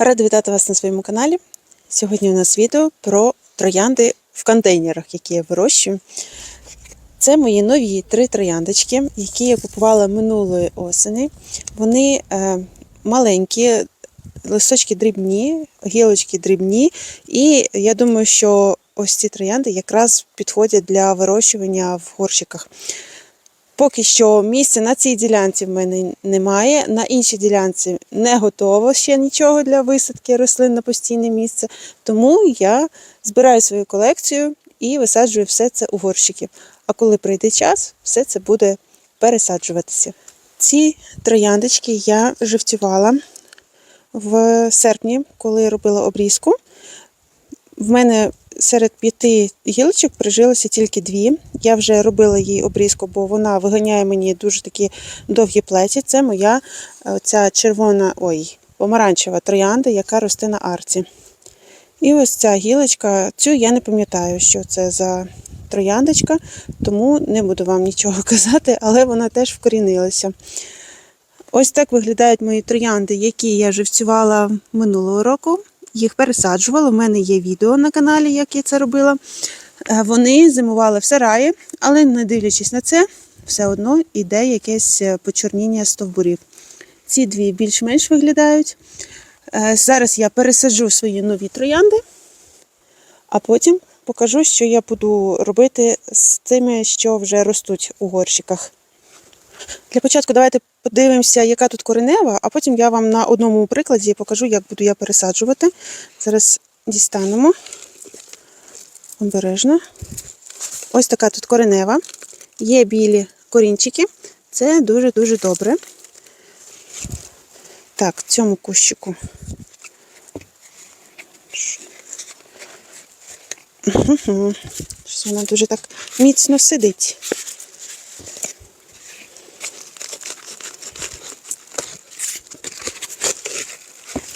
Рада вітати вас на своєму каналі. Сьогодні у нас відео про троянди в контейнерах, які я вирощую. Це мої нові три трояндочки, які я купувала минулої осені. Вони е, маленькі, листочки дрібні, гілочки дрібні. І я думаю, що ось ці троянди якраз підходять для вирощування в горщиках. Поки що місця на цій ділянці в мене немає. На іншій ділянці не готово ще нічого для висадки рослин на постійне місце. Тому я збираю свою колекцію і висаджую все це у горщики. А коли прийде час, все це буде пересаджуватися. Ці трояндочки я живцювала в серпні, коли робила обрізку. В мене серед п'яти гілочок прижилося тільки дві. Я вже робила їй обрізку, бо вона виганяє мені дуже такі довгі плеті. Це моя е, ця червона, ой, помаранчева троянда, яка росте на арці. І ось ця гілочка, цю я не пам'ятаю, що це за трояндочка, тому не буду вам нічого казати, але вона теж вкорінилася. Ось так виглядають мої троянди, які я живцювала минулого року. Їх пересаджувала. У мене є відео на каналі, як я це робила. Е, Вони зимували в сараї, але не дивлячись на це, все одно йде якесь е, почорніння стовбурів. Ці дві більш-менш виглядають. Е, Зараз я пересаджу свої нові троянди, а потім покажу, що я буду робити з тими, що вже ростуть у горщиках. Для початку давайте подивимося, яка тут коренева, а потім я вам на одному прикладі покажу, як буду я пересаджувати. Зараз дістанемо обережно. Ось така тут коренева. Є білі корінчики. Це дуже-дуже добре. Так, цьому кущику. Щось вона дуже так міцно сидить.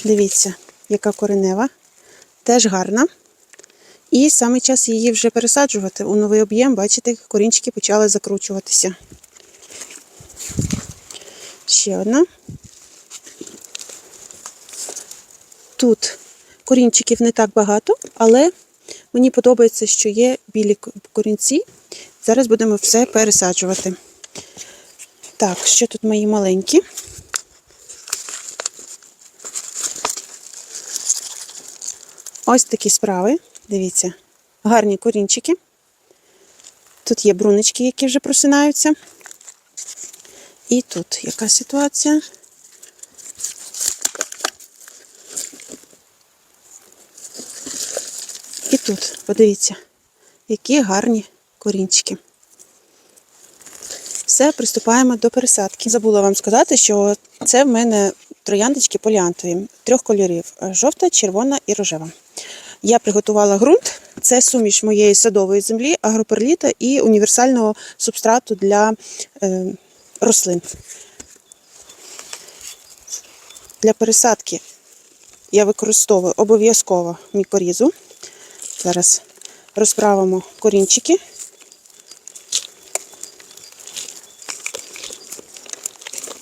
Дивіться, яка коренева. Теж гарна. І саме час її вже пересаджувати у новий об'єм. Бачите, корінчики почали закручуватися. Ще одна. Тут корінчиків не так багато, але мені подобається, що є білі корінці. Зараз будемо все пересаджувати. Так, що тут мої маленькі? Ось такі справи. Дивіться, гарні корінчики. Тут є брунички, які вже просинаються. І тут яка ситуація? І тут, подивіться, які гарні корінчики. Все, приступаємо до пересадки. Забула вам сказати, що це в мене трояндочки поліантові трьох кольорів: жовта, червона і рожева. Я приготувала ґрунт. Це суміш моєї садової землі, агроперліта і універсального субстрату для е, рослин. Для пересадки я використовую обов'язково мікорізу. Зараз розправимо корінчики.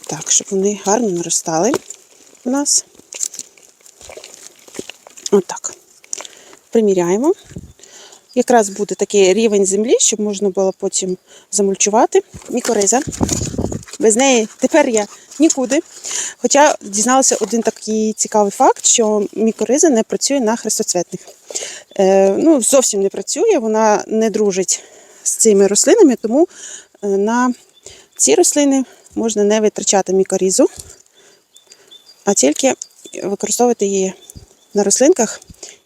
Так, щоб вони гарно наростали у нас. Отак. Приміряємо. Якраз буде такий рівень землі, щоб можна було потім замульчувати. Мікориза. Без неї тепер я нікуди. Хоча дізналася один такий цікавий факт, що мікориза не працює на хрестоцветних. Е, ну, зовсім не працює, вона не дружить з цими рослинами, тому е, на ці рослини можна не витрачати мікорізу, а тільки використовувати її на рослинках,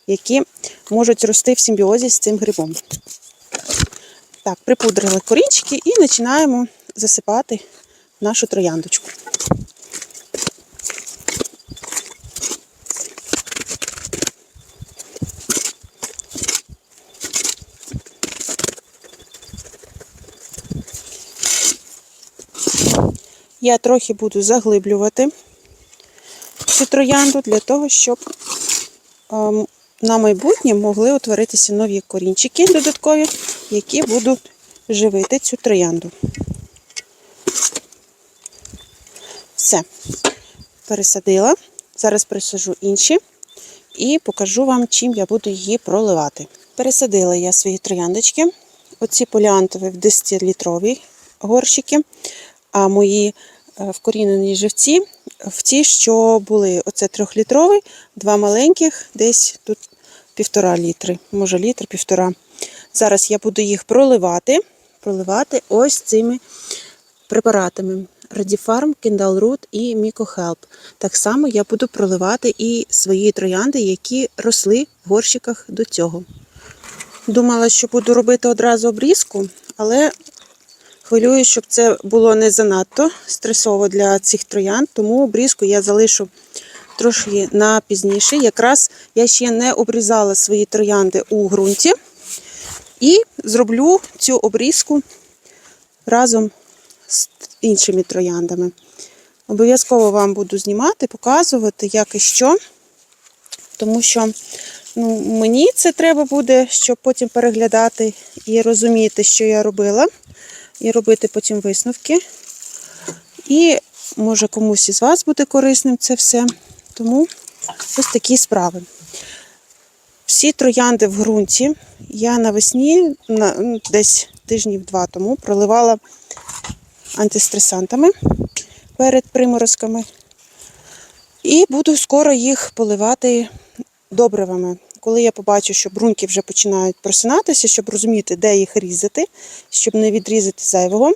які можуть рости в симбіозі з цим грибом. Так, припудрили корінчики і починаємо засипати нашу трояндочку. Я трохи буду заглиблювати цю троянду для того, щоб ем, на майбутнє могли утворитися нові корінчики додаткові, які будуть живити цю троянду. Все, пересадила. Зараз присажу інші і покажу вам, чим я буду її проливати. Пересадила я свої трояндочки. Оці поліантові в 10-літрові горщики, а мої е, вкорінені живці в ті, що були оце трьохлітровий, два маленьких, десь тут півтора літри, може літр, півтора. Зараз я буду їх проливати, проливати ось цими препаратами. Kindle Root і MicoHelp. Так само я буду проливати і свої троянди, які росли в горщиках до цього. Думала, що буду робити одразу обрізку, але хвилюю, щоб це було не занадто стресово для цих троянд, тому обрізку я залишу трошки на пізніше. Якраз я ще не обрізала свої троянди у ґрунті і зроблю цю обрізку разом з іншими трояндами. Обов'язково вам буду знімати, показувати, як і що. Тому що ну, мені це треба буде, щоб потім переглядати і розуміти, що я робила, і робити потім висновки. І може комусь із вас буде корисним це все. Тому ось такі справи. Всі троянди в ґрунті я навесні, на, ну, десь тижнів два тому, проливала антистресантами перед приморозками. І буду скоро їх поливати добривами. Коли я побачу, що бруньки вже починають просинатися, щоб розуміти, де їх різати, щоб не відрізати зайвого.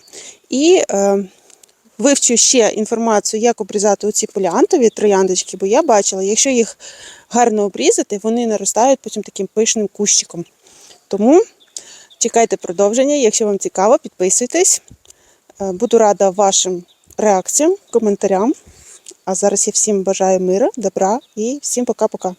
І е, вивчу ще інформацію, як обрізати оці поліантові трояндочки, бо я бачила, якщо їх гарно обрізати, вони наростають потім таким пишним кущиком. Тому чекайте продовження. Якщо вам цікаво, підписуйтесь. Е, Буду рада вашим реакціям, коментарям. А зараз я всім бажаю миру, добра і всім пока-пока.